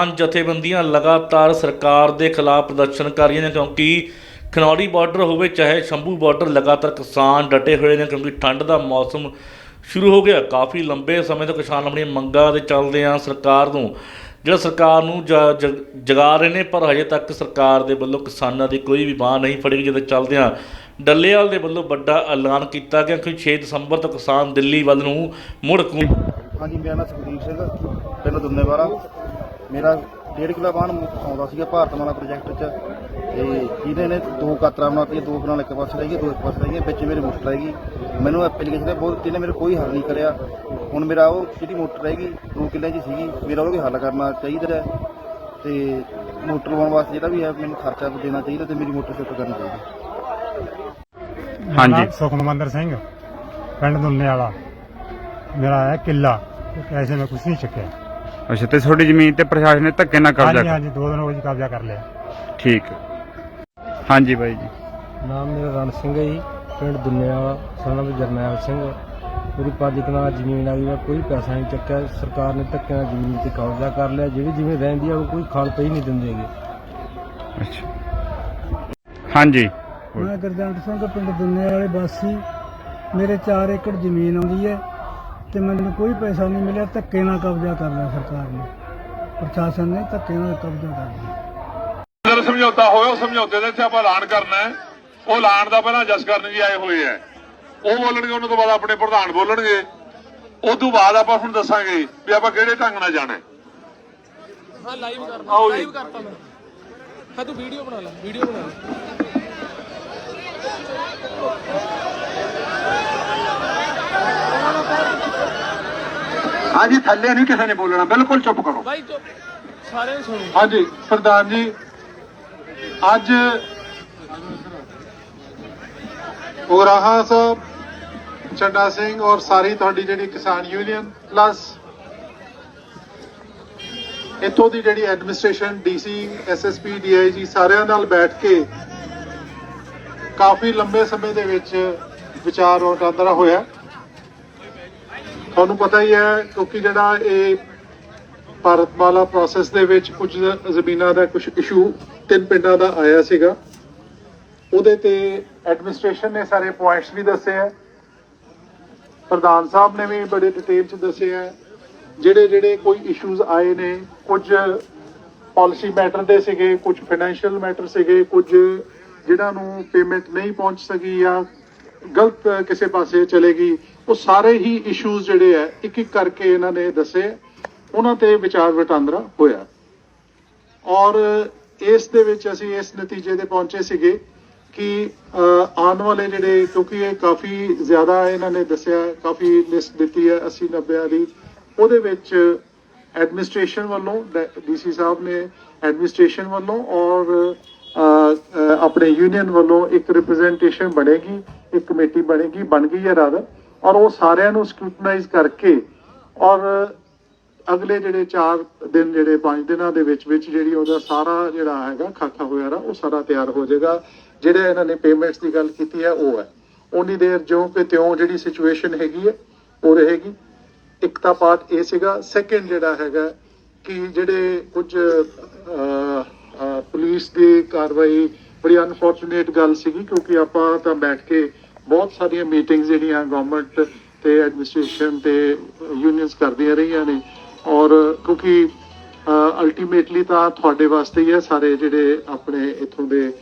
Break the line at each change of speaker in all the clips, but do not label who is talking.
ਕਿਸਾਨ ਜਥੇਬੰਦੀਆਂ ਲਗਾਤਾਰ ਸਰਕਾਰ ਦੇ ਖਿਲਾਫ ਪ੍ਰਦਰਸ਼ਨ ਕਰ ਰਹੀਆਂ ਨੇ ਕਿਉਂਕਿ ਖਨੌਰੀ ਬਾਰਡਰ ਹੋਵੇ ਚਾਹੇ ਸ਼ੰਭੂ ਬਾਰਡਰ ਲਗਾਤਾਰ ਕਿਸਾਨ ਡਟੇ ਹੋਏ ਨੇ ਕਿਉਂਕਿ ਠੰਡ ਦਾ ਮੌਸਮ ਸ਼ੁਰੂ ਹੋ ਗਿਆ। ਕਾਫੀ ਲੰਬੇ ਸਮੇਂ ਤੋਂ ਕਿਸਾਨ ਆਪਣੀਆਂ ਮੰਗਾਂ ਦੇ ਚੱਲਦੇ ਆ ਸਰਕਾਰ ਨੂੰ ਜਿਹੜਾ ਸਰਕਾਰ ਨੂੰ ਜ- ਜਗਾ ਰਹੇ ਨੇ ਪਰ ਹਜੇ ਤੱਕ ਸਰਕਾਰ ਦੇ ਵੱਲੋਂ ਕਿਸਾਨਾਂ ਦੀ ਕੋਈ ਵੀ ਬਾਂਹ ਨਹੀਂ ਫੜੀ ਗਈ, ਜਿਹਦੇ ਚੱਲਦੇ ਆ ਡੱਲੇਵਾਲ ਦੇ ਵੱਲੋਂ ਵੱਡਾ ਐਲਾਨ ਕੀਤਾ ਗਿਆ ਕਿ 6 ਦਸੰਬਰ ਤੋਂ ਕਿਸਾਨ ਦਿੱਲੀ ਵੱਲ ਨੂੰ ਮੁੜ
ਹਾਂਜੀ, ਮੇਰਾ ਨਾਮ ਸੁਖਦੀਪ ਸਿੰਘ ਪਿੰਡ ਦੁੰਨੇਵਾਲਾ। ਮੇਰਾ ਡੇਢ ਕਿੱਲਾ ਬਾਣ ਆਉਂਦਾ ਸੀਗਾ ਭਾਰਤਮਾਲਾ ਪ੍ਰੋਜੈਕਟ 'ਚ। ਤੇ ਜਿਹਦੇ ਨੇ ਦੋ ਕਾਤਰਾਂ ਬਣਾਤੀਆਂ ਦੋ ਕਨਾਲ ਇੱਕ ਪਾਸੇ ਰਹਿ ਗਈ ਦੋ ਇੱਕ ਪਾਸੇ ਰਹਿ ਗਈ ਵਿੱਚ ਮੇਰੇ ਮੋਟਰ ਰਹਿ ਗਈ। ਮੈਨੂੰ ਐਪਲੀਕੇਸ਼ਨ ਦੇ ਬਹੁਤ ਜਿਹਨੇ ਮੇਰੇ ਕੋਈ ਹੱਲ ਨਹੀਂ ਕਰਿਆ। ਹੁਣ ਮੇਰਾ ਉਹ ਜਿਹੜੀ ਮੋਟਰ ਰਹਿ ਗਈ ਦੋ ਕਿੱਲਿਆਂ 'ਚ ਸੀਗੀ ਮੇਰਾ ਉਹਦਾ ਕੋਈ ਹੱਲ ਕਰਨਾ ਚਾਹੀਦਾ ਹੈ। ਤੇ ਮੋਟਰ ਲਵਾਉਣ ਵਾਸਤੇ ਜਿਹੜਾ ਵੀ ਹੈ ਮੈਨੂੰ ਖਰਚਾ ਦੇਣਾ ਚਾਹੀਦਾ ਤੇ ਮੇਰੀ ਮੋਟਰ ਸ਼ਿਫਟ ਕਰਨੀ ਚਾਹੀਦੀ
ਹਾਂਜੀ।
ਸੁਖਮੰਦਰ ਸਿੰਘ ਪਿੰਡ ਦੁੰਨੇ ਵਾਲਾ ਮੇਰਾ ਹੈ ਕਿੱਲਾ ਐਸੇ ਮੈਂ ਕੁਝ ਨਹੀਂ ਚੱਕਿਆ।
ਅੱਛਾ ਤੇ ਤੁਹਾਡੀ ਜ਼ਮੀਨ ਤੇ ਪ੍ਰਸ਼ਾਸਨ ਨੇ ਧੱਕੇ ਨਾਲ ਕਬਜ਼ਾ
ਹਾਂਜੀ
ਕਰ
ਹਾਂਜੀ ਦੋ ਦਿਨ ਹੋ ਗਏ ਜੀ ਕਬਜ਼ਾ ਕਰ ਲਿਆ।
ਠੀਕ। ਹੈ। ਹਾਂਜੀ ਬਾਈ ਜੀ।
ਨਾਮ ਮੇਰਾ ਰਣ ਸਿੰਘ ਹੈ ਜੀ ਪਿੰਡ ਦੁੰਨੇ ਵਾਲਾ ਸਨਮ ਜਰਨੈਲ ਸਿੰਘ। ਮੇਰੀ ਪੰਜ ਕਨਾਲ ਜ਼ਮੀਨ ਆ ਗਈ ਮੈਂ ਕੋਈ ਪੈਸਾ ਨਹੀਂ ਚੱਕਿਆ। ਸਰਕਾਰ ਨੇ ਧੱਕੇ ਨਾਲ ਜ਼ਮੀਨ ਤੇ ਕਬਜ਼ਾ ਕਰ ਲਿਆ। ਜਿਹੜੀ ਜ਼ਮੀਨ ਰਹਿੰਦੀ ਆ ਉਹ ਕੋਈ ਖਾਲ ਪਈ ਨਹੀਂ ਦਿੰਦੇ ਹੈਗੇ।
ਅੱਛਾ। ਹਾਂਜੀ।
ਮੈਂ ਗੁਰਜੰਟ ਸਿੰਘ ਪਿੰਡ ਦੁੰਨੇ ਵਾਲੇ ਵਾਸੀ। ਮੇਰੇ 4 ਏਕੜ ਜ਼ਮੀਨ ਆਉਂਦੀ ਹੈ। ਤੇ ਮੈਨੂੰ ਕੋਈ ਪੈਸਾ ਨਹੀਂ ਮਿਲਿਆ ਧੱਕੇ ਨਾਲ ਕਬਜ਼ਾ ਕਰ ਲਿਆ ਸਰਕਾਰ ਨੇ। ਪ੍ਰਸ਼ਾਸਨ ਨੇ ਧੱਕੇ ਨਾਲ ਕਬਜ਼ਾ ਕਰ ਲਿਆ।
ਜਦੋਂ ਸਮਝੌਤਾ ਹੋਇਆ ਉਹ ਸਮਝੌਤੇ ਦੇ ਇੱਥੇ ਆਪਾਂ ਐਲਾਨ ਕਰਨਾ ਹੈ। ਉਹ ਐਲਾਨ ਦਾ ਪਹਿਲਾਂ ਜਸਕਰਨ ਜੀ ਆਏ ਹੋਏ ਹੈ। ਉਹ ਬੋਲਣਗੇ ਉਹਨਾਂ ਤੋਂ ਬਾਅਦ ਆਪਣੇ ਪ੍ਰਧਾਨ ਬੋਲਣਗੇ। ਉਸ ਤੋਂ ਬਾਅਦ ਆਪਾਂ ਹੁਣ ਦੱਸਾਂਗੇ ਵੀ ਆਪਾਂ ਕਿਹੜੇ ਢੰਗ ਨਾਲ ਜਾਣਾ ਹੈ।
ਲਾਈਵ ਕਰਨਾ। ਲਾਈਵ ਕਰਤਾ ਮੈਂ। ਹਾਂ ਤੂੰ ਵੀਡੀਓ ਬਣਾ ਲੈ ਵੀਡੀਓ ਬਣਾ ਲੈ।
ਹਾਂਜੀ ਥੱਲੇ ਨਹੀਂ ਕਿਸੇ ਨੇ ਬੋਲਣਾ ਬਿਲਕੁਲ ਚੁੱਪ ਕਰੋ।
ਬਾਈ ਚੁੱਪ। ਸੁਣੋ।
ਹਾਂਜੀ ਪ੍ਰਧਾਨ ਜੀ ਅੱਜ ਉਗਰਾਹਾ ਸਾਹਿਬ ਚੰਡਾ ਸਿੰਘ ਔਰ ਸਾਰੀ ਤੁਹਾਡੀ ਜਿਹੜੀ ਕਿਸਾਨ ਯੂਨੀਅਨ ਪਲੱਸ ਇੱਥੋਂ ਦੀ ਜਿਹੜੀ ਐਡਮਿਨਿਸਟ੍ਰੇਸ਼ਨ ਡੀਸੀ ਐਸਐਸਪੀ ਡੀਆਈਜੀ ਸਾਰਿਆਂ ਨਾਲ ਬੈਠ ਕੇ ਕਾਫੀ ਲੰਬੇ ਸਮੇਂ ਦੇ ਵਿੱਚ ਵਿਚਾਰ ਵਟਾਂਦਰਾ ਹੋਇਆ। ਤੁਹਾਨੂੰ ਪਤਾ ਹੀ ਹੈ, ਕਿਉਂਕਿ ਜਿਹੜਾ ਇਹ ਭਾਰਤਮਾਲਾ ਪ੍ਰੋਸੈਸ ਦੇ ਵਿੱਚ ਕੁਝ ਜ਼ਮੀਨਾਂ ਦਾ, ਕੁਝ ਇਸ਼ੂ ਤਿੰਨ ਪਿੰਡਾਂ ਦਾ ਆਇਆ ਸੀਗਾ। ਉਹਦੇ ਤੇ ਐਡਮਿਨਿਸਟ੍ਰੇਸ਼ਨ ਨੇ ਸਾਰੇ ਪੁਆਇੰਟਸ ਵੀ ਦੱਸੇ ਹੈ। ਪ੍ਰਧਾਨ ਸਾਹਿਬ ਨੇ ਵੀ ਬੜੇ ਡਿਟੇਲ ਚ ਦੱਸੇ ਹੈ। ਜਿਹੜੇ ਜਿਹੜੇ ਕੋਈ ਇਸ਼ੂਜ਼ ਆਏ ਨੇ, ਕੁਝ ਪਾਲਿਸੀ ਮੈਟਰ ਦੇ ਸੀਗੇ, ਕੁਝ ਫਾਈਨੈਂਸ਼ੀਅਲ ਮੈਟਰ ਸੀਗੇ, ਕੁਝ ਜਿਹੜਾ ਨੂੰ ਪੇਮੈਂਟ ਨਹੀਂ ਪਹੁੰਚ ਸਕੀ ਜਾਂ ਗਲਤ ਕਿਸੇ ਪਾਸੇ ਚਲੇਗੀ, ਉਹ ਸਾਰੇ ਹੀ ਇਸ਼ੂਜ਼ ਜਿਹੜੇ ਹੈ, ਇੱਕ ਇੱਕ ਕਰਕੇ ਇਹਨਾਂ ਨੇ ਦੱਸੇ। ਉਹਨਾਂ ਤੇ ਵਿਚਾਰ ਵਟਾਂਦਰਾ ਹੋਇਆ। ਔਰ ਇਸ ਦੇ ਵਿੱਚ ਅਸੀਂ ਇਸ ਨਤੀਜੇ ਤੇ ਪਹੁੰਚੇ ਸੀਗੇ ਕਿ ਆਉਣ ਵਾਲੇ ਜਿਹੜੇ, ਕਿਉਂਕਿ ਇਹ ਕਾਫੀ ਜ਼ਿਆਦਾ ਇਹਨਾਂ ਨੇ ਦੱਸਿਆ, ਕਾਫੀ ਲਿਸਟ ਦਿੱਤੀ ਹੈ 80 90 ਦੀ। ਉਹਦੇ ਵਿੱਚ ਐਡਮਿਨਿਸਟ੍ਰੇਸ਼ਨ ਵੱਲੋਂ ਡੀਸੀ ਸਾਹਿਬ ਨੇ ਐਡਮਿਨਿਸਟ੍ਰੇਸ਼ਨ ਵੱਲੋਂ ਔਰ ਆਪਣੇ ਯੂਨੀਅਨ ਵੱਲੋਂ ਇੱਕ ਰਿਪਰੈਜ਼ੈਂਟੇਸ਼ਨ ਬਣੇਗੀ, ਇੱਕ ਕਮੇਟੀ ਬਣੇਗੀ, ਬਣ ਗਈ ਹੈ ਰਾਦਰ ਔਰ ਉਹ ਸਾਰਿਆਂ ਨੂੰ ਸਕ੍ਰੂਟਨਾਈਜ਼ ਕਰਕੇ ਔਰ ਅਗਲੇ ਜਿਹੜੇ 4 ਦਿਨ, ਜਿਹੜੇ 5 ਦਿਨਾਂ ਦੇ ਵਿੱਚ ਵਿੱਚ ਜਿਹੜੀ ਉਹਦਾ ਸਾਰਾ ਜਿਹੜਾ ਹੈਗਾ ਖਾਕਾ ਵਗੈਰਾ ਉਹ ਸਾਰਾ ਤਿਆਰ ਹੋ ਜਾਏਗਾ। ਜਿਹੜੇ ਇਹਨਾਂ ਨੇ ਪੇਮੈਂਟਸ ਦੀ ਗੱਲ ਕੀਤੀ ਹੈ, ਉਹ ਹੈ। ਉਨੀ ਦੇਰ ਜੋ ਕਿ ਤਿਉਂ ਜਿਹੜੀ ਸਿਚੁਏਸ਼ਨ ਹੈਗੀ ਹੈ, ਉਹ ਰਹੇਗੀ। ਇੱਕ ਤਾਂ ਪਾਰਟ ਇਹ ਸੀਗਾ। ਸੈਕੰਡ ਜਿਹੜਾ ਹੈਗਾ ਕਿ ਜਿਹੜੇ ਕੁਝ ਪੁਲਿਸ ਦੇ ਕਾਰਵਾਈ ਬੜੀ ਅਨਫੋਰਚੂਨੇਟ ਗੱਲ ਸੀਗੀ ਕਿਉਂਕਿ ਆਪਾਂ ਤਾਂ ਬੈਠ ਕੇ ਬਹੁਤ ਸਾਰੀਆਂ ਮੀਟਿੰਗਸ ਜਿਹੜੀਆਂ ਗਵਰਨਮੈਂਟ ਤੇ ਐਡਮਿਨਿਸਟ੍ਰੇਸ਼ਨ ਤੇ ਯੂਨੀਅਨਸ ਕਰਦੀਆਂ ਰਹੀਆਂ ਨੇ ਔਰ ਕਿਉਂਕਿ ਅਲਟੀਮੇਟਲੀ ਤਾਂ ਤੁਹਾਡੇ ਵਾਸਤੇ ਹੀ ਹੈ ਸਾਰੇ ਜਿਹੜੇ ਆਪਣੇ ਇਥੋਂ ਦੇ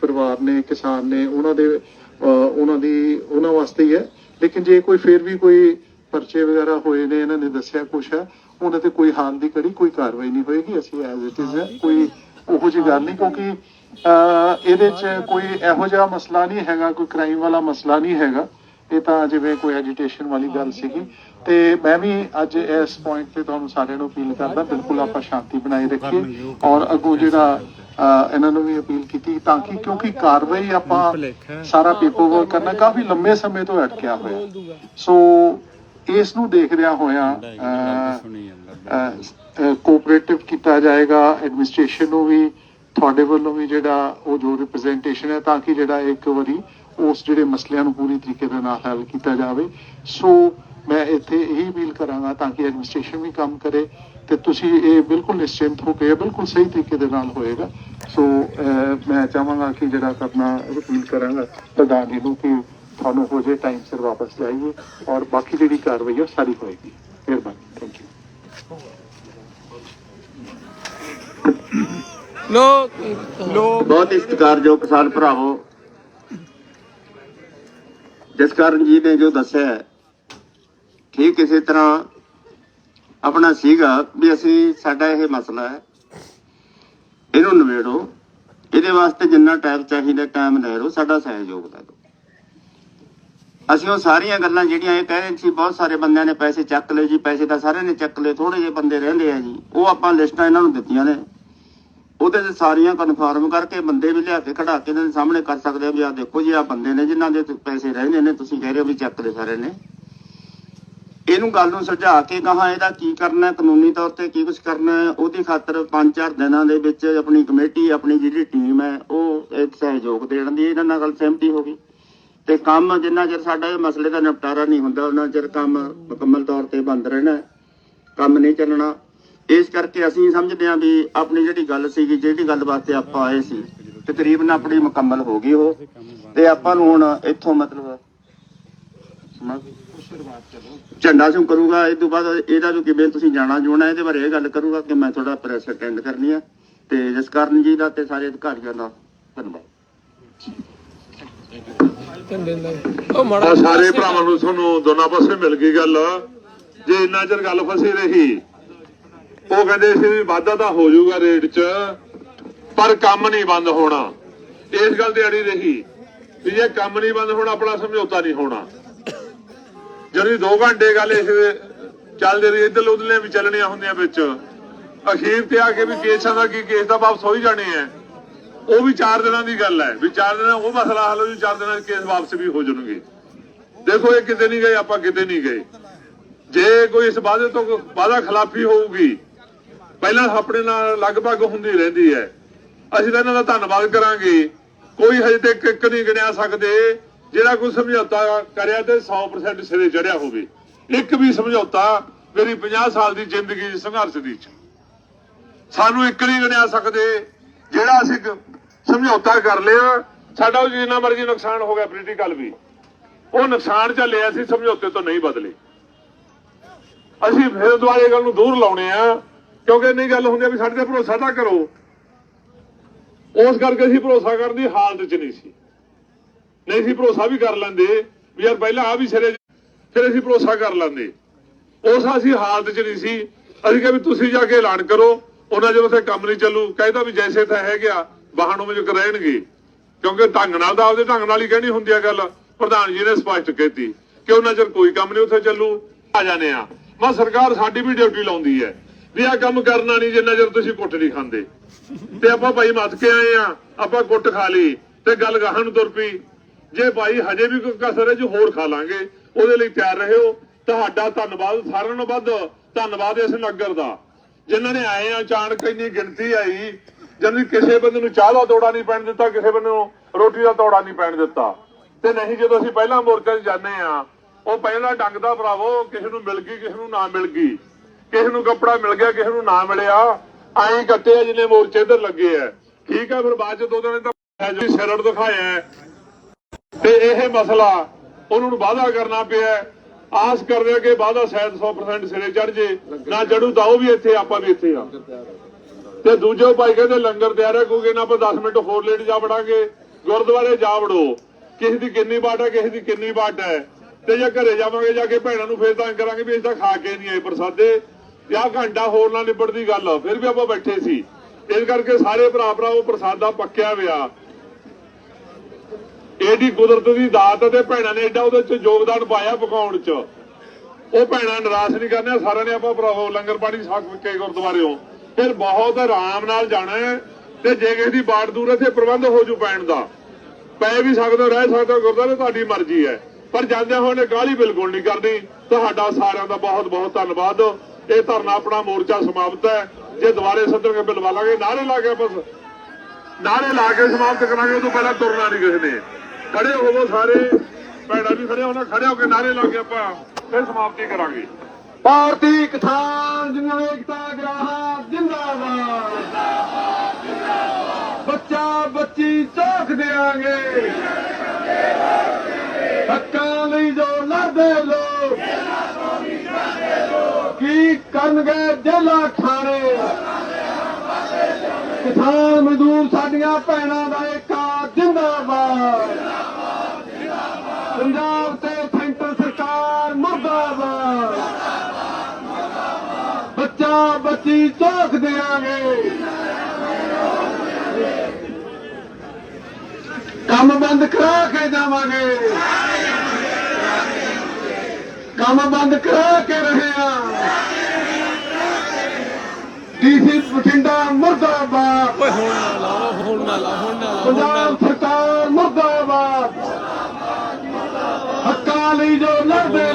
ਪਰਿਵਾਰ ਨੇ, ਕਿਸਾਨ ਨੇ, ਉਹਨਾਂ ਦੇ ਉਹਨਾਂ ਦੀ, ਉਹਨਾਂ ਵਾਸਤੇ ਹੀ ਹੈ ਲੇਕਿਨ ਜੇ ਕੋਈ ਫਿਰ ਵੀ ਕੋਈ ਪਰਚੇ ਵਗੈਰਾ ਹੋਏ ਨੇ, ਇਹਨਾਂ ਨੇ ਦੱਸਿਆ ਕੁਛ ਹੈ ਉਹਨਾਂ ਤੇ ਕੋਈ ਹਾਲ ਦੀ ਕੜੀ, ਕੋਈ ਕਾਰਵਾਈ ਨਹੀਂ ਹੋਏਗੀ। ਅਸੀਂ ਐਜ਼ ਇਟ ਇਜ਼ ਕੋਈ ਉਹੋ ਜਿਹੀ ਗੱਲ ਨਹੀਂ ਕਿਉਂਕਿ ਇਹਦੇ 'ਚ ਕੋਈ ਇਹੋ ਜਿਹਾ ਮਸਲਾ ਨਹੀਂ ਹੈਗਾ ਕੋਈ ਕ੍ਰਾਈਮ ਵਾਲਾ ਮਸਲਾ ਨਹੀਂ ਹੈਗਾ। ਇਹ ਤਾਂ ਜਿਵੇਂ ਕੋਈ ਐਜੀਟੇਸ਼ਨ ਵਾਲੀ ਗੱਲ ਸੀਗੀ। ਤੇ ਮੈਂ ਵੀ ਅੱਜ ਇਸ ਪੁਆਇੰਟ ਤੇ ਤੁਹਾਨੂੰ ਸਾਰਿਆਂ ਨੂੰ ਅਪੀਲ ਕਰਦਾ ਬਿਲਕੁਲ ਆਪਾਂ ਸ਼ਾਂਤੀ ਬਣਾਈ ਰੱਖੀਏ। ਔਰ ਅੱਗੋਂ ਜਿਹੜਾ ਇਹਨਾਂ ਨੂੰ ਵੀ ਅਪੀਲ ਕੀਤੀ ਤਾਂ ਕਿ ਕਿਉਂਕਿ ਕਾਰਵਾਈ ਆਪਾਂ ਸਾਰਾ ਪੇਪਰ ਵਰਕ ਕਰਨਾ ਕਾਫੀ ਲੰਬੇ ਸਮੇਂ ਤੋਂ ਅਟਕਿਆ ਹੋਇਆ। ਸੋ ਇਸ ਨੂੰ ਦੇਖਦਿਆਂ ਹੋਇਆਂ ਕੋਆਪਰੇਟਿਵ ਕੀਤਾ ਜਾਏਗਾ ਐਡਮਿਨਿਸਟ੍ਰੇਸ਼ਨ ਨੂੰ ਵੀ, ਤੁਹਾਡੇ ਵੱਲੋਂ ਵੀ ਜਿਹੜਾ ਉਹ ਜੋ ਰਿਪਰੈਜ਼ੈਂਟੇਸ਼ਨ ਹੈ, ਤਾਂ ਕਿ ਜਿਹੜਾ ਇੱਕ ਵਾਰੀ ਉਸ ਜਿਹੜੇ ਮਸਲਿਆਂ ਨੂੰ ਪੂਰੀ ਤਰੀਕੇ ਦੇ ਨਾਲ ਹੱਲ ਕੀਤਾ ਜਾਵੇ। ਸੋ
ਮੈਂ ਇੱਥੇ ਇਹੀ ਅਪੀਲ ਕਰਾਂਗਾ ਤਾਂ ਕਿ ਐਡਮਿਨਿਸਟ੍ਰੇਸ਼ਨ ਵੀ ਕੰਮ ਕਰੇ ਤੇ ਤੁਸੀਂ ਇਹ ਬਿਲਕੁਲ ਨਿਸ਼ਚਿੰਤ ਹੋ ਕੇ ਬਿਲਕੁਲ ਸਹੀ ਤਰੀਕੇ ਦੇ ਨਾਲ ਹੋਏਗਾ। ਸੋ ਮੈਂ ਚਾਹਾਂਗਾ ਕਿ ਜਿਹੜਾ ਕਰਨਾ ਅਪੀਲ ਕਰਾਂਗਾ ਪ੍ਰਧਾਨ ਜੀ ਨੂੰ ਕਿ ਤੁਹਾਨੂੰ ਹੋ ਜੇ ਟਾਈਮ ਸਿਰ ਵਾਪਸ ਜਾਈਏ ਔਰ ਬਾਕੀ ਜਿਹੜੀ ਕਾਰਵਾਈ ਹੈ ਉਹ ਸਾਰੀ ਹੋਏਗੀ। ਮਿਹਰਬਾਨੀ।
ਲੋ ਲੋ
ਬਹੁਤ ਹੀ ਸਤਿਕਾਰਯੋਗ ਕਿਸਾਨ ਭਰਾਵੋ। ਕਾਰਨ ਜੀ ਨੇ ਜੋ ਦੱਸਿਆ ਠੀਕ ਇਸੇ ਤਰ੍ਹਾਂ ਆਪਣਾ ਸੀਗਾ ਵੀ ਅਸੀਂ ਸਾਡਾ ਇਹ ਮਸਲਾ ਹੈ, ਇਹਨੂੰ ਨਿਬੇੜੋ। ਇਹਦੇ ਵਾਸਤੇ ਜਿੰਨਾ ਟਾਈਮ ਚਾਹੀਦਾ ਟਾਈਮ ਲੈ ਲਓ, ਸਾਡਾ ਸਹਿਯੋਗ ਦੇ ਦਿਓ ਅਸੀਂ ਉਹ ਸਾਰੀਆਂ ਗੱਲਾਂ ਜਿਹੜੀਆਂ ਇਹ ਕਹਿ ਰਹੇ ਸੀ, ਬਹੁਤ ਸਾਰੇ ਬੰਦਿਆਂ ਨੇ ਪੈਸੇ ਚੱਕ ਲਏ ਜੀ, ਪੈਸੇ ਤਾਂ ਸਾਰਿਆਂ ਨੇ ਚੱਕ ਲਏ ਥੋੜੇ ਜਿਹੇ ਬੰਦੇ ਰਹਿੰਦੇ ਆ ਜੀ, ਉਹ ਆਪਾਂ ਲਿਸਟਾਂ ਇਹਨਾਂ ਨੂੰ ਦਿੱਤੀਆਂ ਨੇ। ਉਹਦੇ ਤੇ ਸਾਰੀਆਂ ਕਨਫਰਮ ਕਰਕੇ ਬੰਦੇ ਵੀ ਲਿਆ ਕੇ ਖੜਾ ਕੇ ਇਹਨਾਂ ਦੇ ਸਾਹਮਣੇ ਕਰ ਸਕਦੇ ਆ ਵੀ ਆ ਦੇਖੋ ਜੀ ਆ ਬੰਦੇ ਨੇ ਜਿਨ੍ਹਾਂ ਦੇ ਪੈਸੇ ਰਹਿੰਦੇ ਨੇ, ਤੁਸੀਂ ਕਹਿ ਰਹੇ ਹੋ ਵੀ ਚੱਕ ਲਏ ਸਾਰੇ ਨੇ। ਇਹਨੂੰ ਗੱਲ ਨੂੰ ਸੁਲਝਾ ਕੇ ਕਹਾ ਇਹਦਾ ਕੀ ਕਰਨਾ, ਕਾਨੂੰਨੀ ਤੌਰ ਤੇ ਕੀ ਕੁਝ ਕਰਨਾ, ਉਹਦੀ ਖਾਤਰ 5-4 ਦਿਨਾਂ ਦੇ ਵਿੱਚ ਆਪਣੀ ਕਮੇਟੀ, ਆਪਣੀ ਜਿਹੜੀ ਟੀਮ ਹੈ, ਉਹ ਇਹ ਸਹਿਯੋਗ ਦੇਣ ਦੀ ਇਹਨਾਂ ਨਾਲ ਗੱਲ ਸਹਿਮਤੀ ਹੋ ਗਈ। ਤੇ ਕੰਮ ਜਿੰਨਾ ਚਿਰ ਸਾਡਾ ਇਹ ਮਸਲੇ ਦਾ ਨਿਪਟਾਰਾ ਨਹੀਂ ਹੁੰਦਾ, ਉਹਨਾਂ ਚਿਰ ਕੰਮ ਮੁਕੰਮਲ ਤੌਰ ਤੇ ਬੰਦ ਰਹਿਣਾ, ਕੰਮ ਨਹੀਂ ਚੱਲਣਾ। ਇਸ ਕਰਕੇ ਅਸੀਂ ਸਮਝਦੇ ਹਾਂ ਵੀ ਆਪਣੀ ਜਿਹੜੀ ਗੱਲ ਸੀਗੀ ਜਿਹੜੀ ਗੱਲ ਵਾਸਤੇ ਆਪਾਂ ਆਏ ਸੀ ਤਕਰੀਬਨ ਆਪਣੀ ਮੁਕੰਮਲ ਹੋ ਗਈ ਉਹ। ਤੇ ਆਪਾਂ ਨੂੰ ਹੁਣ ਇੱਥੋਂ ਮਤਲਬ ਝੰਡਾ ਸਿੰਘ ਕਰੂਗਾ ਇਸ ਤੋਂ ਬਾਅਦ ਇਹਦਾ ਜੋ ਕਿਵੇਂ ਤੁਸੀਂ ਜਾਣਾ ਜੋਣਾ ਇਹਦੇ ਬਾਰੇ ਇਹ ਗੱਲ ਕਰੂਗਾ ਕਿ ਮੈਂ ਥੋੜਾ ਪ੍ਰੈਸ ਅਟੈਂਡ ਕਰਨੀ ਆ। ਤੇ ਜਿਸ ਕਾਰਨ ਜੀ ਦਾ ਤੇ ਸਾਰੇ ਅਧਿਕਾਰੀਆਂ ਦਾ ਧੰਨਵਾਦ।
ਸਾਰੇ ਭਰਾਵਾਂ ਨੂੰ ਤੁਹਾਨੂੰ ਦੋਨਾਂ ਪਾਸੇ ਮਿਲ ਗਈ ਗੱਲ। ਜੇ ਇੰਨਾ ਚਿਰ ਗੱਲ ਫਸੀ ਰਹੀ ਉਹ ਕਹਿੰਦੇ ਸੀ ਵੀ ਵਾਧਾ ਤਾਂ ਹੋ ਜਾਊਗਾ ਰੇਟ 'ਚ, ਪਰ ਕੰਮ ਨਹੀਂ ਬੰਦ ਹੋਣਾ। ਇਸ ਗੱਲ ਤੇ ਅੜੀ ਰਹੀ ਵੀ ਜੇ ਕੰਮ ਨਹੀਂ ਬੰਦ ਹੋਣਾ, ਆਪਣਾ ਸਮਝੌਤਾ ਨਹੀਂ ਹੋਣਾ। ਜਦੋਂ 2 ਘੰਟੇ ਗੱਲ ਇਸ ਚੱਲਦੇ ਰਹੀ ਇੱਧਰ ਉਧਰਲੇ ਵੀ ਚੱਲਣੀਆਂ ਹੁੰਦੀਆਂ ਵਿੱਚ। ਅਖੀਰ ਤੇ ਆ ਕੇ ਵੀ ਕੇਸਾਂ ਦਾ ਕੀ, ਕੇਸ ਦਾ ਵਾਪਸ ਹੋ ਹੀ ਜਾਣੇ ਆ। ਉਹ ਵੀ 4 ਦਿਨਾਂ ਦੀ ਗੱਲ ਹੈ, ਵੀ 4 ਦਿਨਾਂ, ਉਹ ਮਸਲਾ ਹੱਲ ਹੋ ਜੂ 4 ਦਿਨਾਂ ਕੇਸ ਵਾਪਸ ਵੀ ਹੋ ਜਾਣਗੇ। ਦੇਖੋ ਇਹ ਕਿਤੇ ਨਹੀਂ ਗਏ, ਆਪਾਂ ਕਿਤੇ ਨਹੀਂ ਗਏ। ਜੇ ਕੋਈ ਇਸ ਵਾਅਦੇ ਤੋਂ ਵਾਅਦਾ ਖਿਲਾਫੀ ਹੋਊਗੀ ਪਹਿਲਾਂ ਆਪਣੇ ਨਾਲ ਲਗਭਗ ਹੁੰਦੀ ਰਹਿੰਦੀ ਹੈ। ਅਸੀਂ ਤਾਂ ਇਹਨਾਂ ਦਾ ਧੰਨਵਾਦ ਕਰਾਂਗੇ। ਕੋਈ ਹਜੇ ਤੱਕ ਇੱਕ ਨਹੀਂ ਗਿਣਿਆ ਸਕਦੇ, ਜਿਹੜਾ ਕੋਈ ਸਮਝੌਤਾ ਕਰਿਆ ਤੇ 100% ਸਿਰੇ ਚੜਿਆ ਹੋਵੇ। ਇੱਕ ਵੀ ਸਮਝੌਤਾ ਮੇਰੀ 50 ਸਾਲ ਦੀ ਜ਼ਿੰਦਗੀ ਦੀ ਸੰਘਰਸ਼ ਦੀ ਚ। ਸਾਨੂੰ ਇੱਕ ਨਹੀਂ ਗਿਣਿਆ ਸਕਦੇ, ਜਿਹੜਾ ਅਸੀਂ ਸਮਝੌਤਾ ਕਰ ਲਿਆ, ਸਾਡਾ ਉਹ ਜਿੰਨਾ ਮਰਜ਼ੀ ਨੁਕਸਾਨ ਹੋ ਗਿਆ ਪੋਲੀਟੀਕਲ ਵੀ। ਉਹ ਨੁਕਸਾਨ ਚੱਲਿਆ ਅਸੀਂ ਸਮਝੌਤੇ ਤੋਂ ਨਹੀਂ ਬਦਲੇ। ਅਸੀਂ ਫਿਰ ਦੁਆਰੇ ਗੱਲ ਨੂੰ ਦੂਰ ਲਾਉਣੇ ਆ। ਕਿਉਂਕਿ ਨਹੀਂ ਗੱਲ ਹੁੰਦੀ ਵੀ ਸਾਡੇ ਤੇ ਭਰੋਸਾ ਤਾਂ ਕਰੋ। ਉਸ ਕਰਕੇ ਅਸੀਂ ਭਰੋਸਾ ਕਰਨ ਦੀ ਹਾਲਤ 'ਚ ਨਹੀਂ ਸੀ। ਨਹੀਂ ਸੀ ਭਰੋਸਾ ਵੀ ਕਰ ਲੈਂਦੇ ਵੀ ਯਾਰ ਪਹਿਲਾਂ ਆ ਵੀ ਸਿਰੇ ਫਿਰ ਅਸੀਂ ਭਰੋਸਾ ਕਰ ਲੈਂਦੇ। ਉਸ ਅਸੀਂ ਹਾਲਤ 'ਚ ਨਹੀਂ ਸੀ। ਅਸੀਂ ਕਿਹਾ ਵੀ ਤੁਸੀਂ ਜਾ ਕੇ ਐਲਾਨ ਕਰੋ, ਉਹਨਾਂ ਜਦੋਂ ਉੱਥੇ ਕੰਮ ਨਹੀਂ ਚੱਲੂ। ਕਹਿੰਦਾ ਵੀ ਜੈਸੇ ਤਾਂ ਹੈ ਗਿਆ ਬਾਹਣੋਂ ਵਿੱਚ ਰਹਿਣਗੇ। ਕਿਉਂਕਿ ਢੰਗ ਨਾਲ ਦਾ ਆਪਦੇ ਢੰਗ ਨਾਲ ਹੀ ਕਹਿਣੀ ਹੁੰਦੀ ਆ ਗੱਲ। ਪ੍ਰਧਾਨ ਜੀ ਨੇ ਸਪਸ਼ਟ ਕੀਤੀ ਕਿ ਉਹਨਾਂ ਚਿਰ ਕੋਈ ਕੰਮ ਨਹੀਂ ਉੱਥੇ ਚੱਲੂ। ਆ ਜਾਣੇ ਆ ਮੈਂ ਸਰਕਾਰ ਸਾਡੀ ਵੀ ਡਿਊਟੀ ਲਾਉਂਦੀ ਹੈ। ਵੀ ਆ ਕੰਮ ਕਰਨਾ ਨਹੀਂ ਜਿੰਨਾ ਚਿਰ ਤੁਸੀਂ ਕੁੱਟ ਨਹੀਂ ਖਾਂਦੇ। ਤੇ ਆਪਾਂ ਭਾਈ ਮੱਤ ਕੇ ਆਏ ਆ, ਆਪਾਂ ਕੁੱਟ ਖਾ ਲਈ ਤੇ ਗੱਲ ਗਾਹਾਂ ਤੁਰ ਪਈ। ਜੇ ਭਾਈ ਹਜੇ ਵੀ ਕੋਈ ਕਸਰ ਹੈ, ਜੋ ਹੋਰ ਖਾ ਲਾਂਗੇ, ਉਹਦੇ ਲਈ ਤਿਆਰ ਰਹਿਓ ਤੁਹਾਡਾ ਧੰਨਵਾਦ, ਸਾਰਿਆਂ ਨੂੰ ਵੱਧ ਧੰਨਵਾਦ ਇਸ ਨਗਰ ਦਾ। ਜਿਨ੍ਹਾਂ ਨੇ ਆਏ ਆ ਅਚਾਨਕ ਇੰਨੀ ਗਿਣਤੀ ਆਈ ਜਦ ਕਿਸੇ ਬੰਦੇ ਨੂੰ ਚਾਹ ਦਾ ਤੋੜਾ ਨਹੀਂ ਪੈਣ ਦਿੱਤਾ, ਕਿਸੇ ਬੰਦੇ ਨੂੰ ਰੋਟੀ ਦਾ ਤੋੜਾ ਨਹੀਂ ਪੈਣ ਦਿੱਤਾ। ਤੇ ਨਹੀਂ, ਜਦੋਂ ਅਸੀਂ ਪਹਿਲਾਂ ਮੋਰਚੇ 'ਚ ਜਾਂਦੇ ਆ, ਉਹ ਪਹਿਲਾਂ ਡੰਗਦਾ ਭਰਾਵੋ, ਕਿਸੇ ਨੂੰ ਮਿਲ ਗਈ, ਕਿਸੇ ਨੂੰ ਨਾ ਮਿਲ ਗਈ। ਕਿਸੇ ਨੂੰ ਕੱਪੜਾ ਮਿਲ ਗਿਆ, ਕਿਸੇ ਨੂੰ ਨਾ ਮਿਲਿਆ, ਐਂ ਕੱਟੇ ਆ ਜਿੰਨੇ ਮੋਰਚੇ ਇੱਧਰ ਲੱਗੇ ਆ। ਠੀਕ ਆ, ਫਿਰ ਬਾਅਦ ਚ ਦੋ ਦਿਨ ਤਾਂ ਜੋ ਸਿਰੜ ਦਿਖਾਇਆ ਤੇ ਇਹ ਮਸਲਾ ਉਹਨਾਂ ਨੂੰ ਵਾਅਦਾ ਕਰਨਾ ਪਿਆ ਆਸ ਕਰਦੇ ਆ ਕਿ ਵਾਅਦਾ ਸ਼ਾਇਦ 100% ਸਿਰੇ ਚੜ ਜੇ, ਨਾ ਚੜੂ ਤਾਂ ਉਹ ਵੀ ਇੱਥੇ, ਆਪਾਂ ਵੀ ਇੱਥੇ ਆ। ਤੇ ਦੂਜੇ ਭਾਈ ਕਹਿੰਦੇ ਲੰਗਰ ਤਿਆਰ ਹੈ ਕਿਉਂਕਿ ਨਾ ਆਪਾਂ 10 ਮਿੰਟ ਹੋਰ ਲੇਟ ਜਾ ਵੜਾਂਗੇ। ਗੁਰਦੁਆਰੇ ਜਾ ਵੜੋ। ਕਿਸੇ ਦੀ ਕਿੰਨੀ ਬਾਟ ਹੈ, ਕਿਸੇ ਦੀ ਕਿੰਨੀ ਬਾਟ ਹੈ। ਤੇ ਜੇ ਘਰੇ ਜਾਵਾਂਗੇ ਜਾ ਕੇ ਭੈਣਾਂ ਨੂੰ ਫੇਰ ਤਾਂ ਕਰਾਂਗੇ ਵੀ ਅਸੀਂ ਤਾਂ ਖਾ ਕੇ ਨਹੀਂ ਆਏ ਪ੍ਰਸਾਦੇ। ਤੇ ਘੰਟਾ ਹੋਰ ਨਾ ਨਿਬੜਦੀ ਗੱਲ ਫਿਰ ਵੀ ਆਪਾਂ ਬੈਠੇ ਸੀ। ਇਸ ਕਰਕੇ ਸਾਰੇ ਭਰਾ ਭਰਾ ਉਹ ਪ੍ਰਸਾਦਾ ਪੱਕਿਆ ਵਿਆ ਇਹਦੀ ਕੁਦਰਤ ਦੀ ਦਾਤ ਤੇ ਭੈਣਾਂ ਨੇ ਐਡਾ ਉਹਦੇ ਚ ਯੋਗਦਾਨ ਪਾਇਆ ਪਕਾਉਣ ਚ। ਉਹ ਭੈਣਾਂ ਨਿਰਾਸ਼ ਨਹੀਂ ਕਰਨਾ ਸਾਰਿਆਂ ਨੇ ਆਪਾਂ ਭਰਾਵੋ ਲੰਗਰ ਪਾਣੀ ਛਕ ਕੇ ਗੁਰਦੁਆਰਿਓਂ। ਫਿਰ ਬਹੁਤ ਆਰਾਮ ਨਾਲ ਜਾਣਾ ਤੇ ਜੇ ਕਿਸੇ ਦੀ ਬਾੜ ਦੂਰ ਇੱਥੇ ਪ੍ਰਬੰਧ ਹੋ ਜੂ ਪੈਣ ਦਾ। ਪੈ ਵੀ ਸਕਦੇ ਹੋ, ਰਹਿ ਸਕਦੇ ਹੋ, ਗੁਰਦੁਆਰੇ ਤੁਹਾਡੀ ਮਰਜ਼ੀ ਹੈ। ਪਰ ਜਾਂਦੇ ਹੋਏ ਨੇ ਗਾਲੀ ਬਿਲਕੁਲ ਨਹੀਂ ਕਰਨੀ। ਤੁਹਾਡਾ ਸਾਰਿਆਂ ਦਾ ਬਹੁਤ ਬਹੁਤ ਧੰਨਵਾਦ। ਇਹ ਧਰਨਾ ਆਪਣਾ ਮੋਰਚਾ ਸਮਾਪਤ ਹੈ। ਜੇ ਦੁਬਾਰੇ ਸੱਦਣਗੇ ਬਿਲਵਾ ਲਾਂਗੇ ਨਾਰੇ ਲਾ ਕੇ ਬਸ। ਨਾਰੇ ਲਾ ਕੇ ਸਮਾਪਤ ਕਰਾਂਗੇ ਉਹ ਪਹਿਲਾਂ ਤੁਰਨਾ ਨਹੀਂ ਕਿਸੇ ਨੇ। ਖੜੇ ਹੋਵੋ ਸਾਰੇ। ਭੈਣਾਂ ਵੀ ਖੜੇ ਹੋਣਾ ਖੜੇ ਹੋ ਕੇ ਨਾਰੇ ਲਾ ਕੇ ਆਪਾਂ ਫਿਰ ਸਮਾਪਤੀ ਕਰਾਂਗੇ।
ਭਾਰਤੀ ਕਿਸਾਨ ਯੂਨੀਅਨ ਏਕਤਾ ਗਰਾਹਾ, ਜਿੰਦਾਬਾਦ। ਬੱਚਾ ਬੱਚੀ ਚੋਖ ਦੇਾਂਗੇ ਹੱਕਾਂ ਲਈ ਜੋ ਲੜਦੇ ਲੋਕ ਕੀ ਕਰਨਗੇ ਜੇਲਾ ਖਾਣੇ ਕਿਸਾਨ ਮਜ਼ਦੂਰ ਸਾਡੀਆਂ ਭੈਣਾਂ ਦਾ ਏਕਾ ਜਿੰਦਾਬਾਦ। ਪੰਜਾਬ ਤੇ ਸੈਂਟਰ ਸਰਕਾਰ ਮੁਰਦਾਬਾਦ। ਬੱਚਾ ਬੱਚੀ ਚੌਕ ਦੇਾਂਗੇ ਕੰਮ ਬੰਦ ਕਰਾ ਕੇ ਜਾਵਾਂਗੇ। ਕੰਮ ਬੰਦ ਕਰਾ ਕੇ ਰਹੇ ਆ। ਡੀਸੀ ਬਠਿੰਡਾ ਮੁਰਦਾਬਾਦ।
ਓਏ ਹੁਣ ਨਾ ਲਾਓ ਹੁਣ ਨਾ ਲਾ ਹੁਣ ਨਾ ਲਾ ਹੁਣ ਨਾ
ਪੰਜਾਬ ਸਰਕਾਰ ਮੁਰਦਾਬਾਦ। ਹੱਕਾਂ ਲਈ ਜੋ ਲੜਦੇ